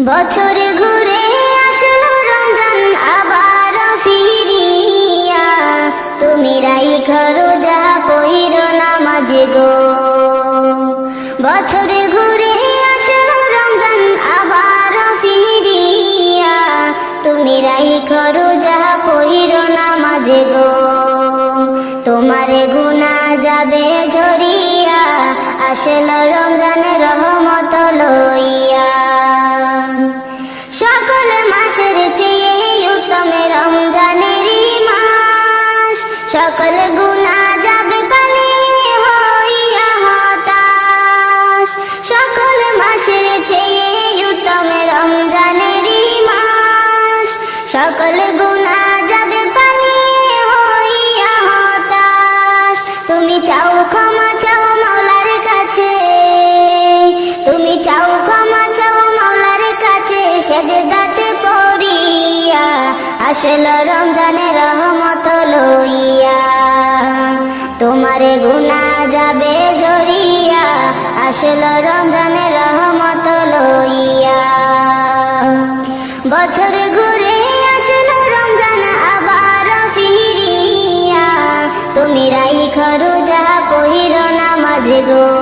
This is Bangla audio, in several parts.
বছর ঘুরে আসলো রমজান, আবার ফিরিয়া। তুমি রাই খরো যা পহির নামাজ গো। বছর ঘুরে আসলো রমজান, আবার ফিরিয়া। তুমি রাই খরো যা পহির নামাজ গো। তোমারে গুনা যাবে ঝরিয়া। আসলো রমজান রহমত সকল গুণা যাবে পালিয়ে হইয়া হতাশ সকল চেয়ে উত্তম রমজানের মাস সকল গুণা যাবে পালিয়ে হইয়া হতাশ তুমি চাও ক্ষমা, চাও মাওলার কাছে। তুমি চাও ক্ষমা, চাও মাওলার কাছে। সেজদাতে পড়িয়া আসল রমজানের রহমত লইয়া, তোমার গুণা যাবে জড়িয়া, আসল রমজানের রহমত লইয়া। বছর ঘুরে আসল রমজান আবার ফিরিয়া, তুমি রাই খরু যাহা পহির নামাজ গো।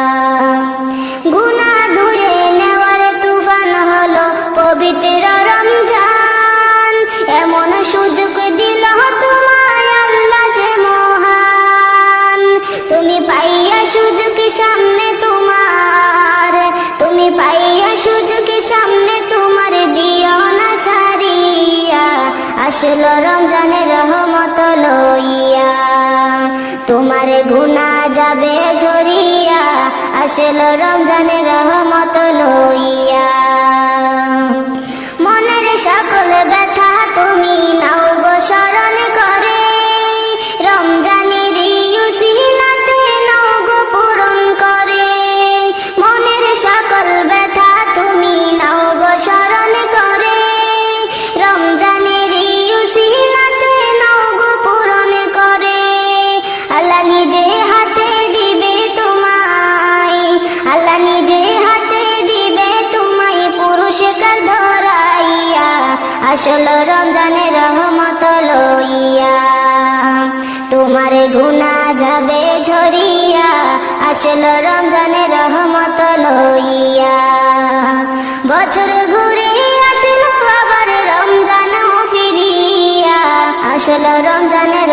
আসলো রমজানের রহমত লইয়া। তোমার গুণা যাবে ঝরিয়া। আসিল রমজানের রহমত আসল রমজানের রহমত লইয়া। বছর ঘুরে আসলো আবার রমজান ফিরিয়া। আসল রমজানের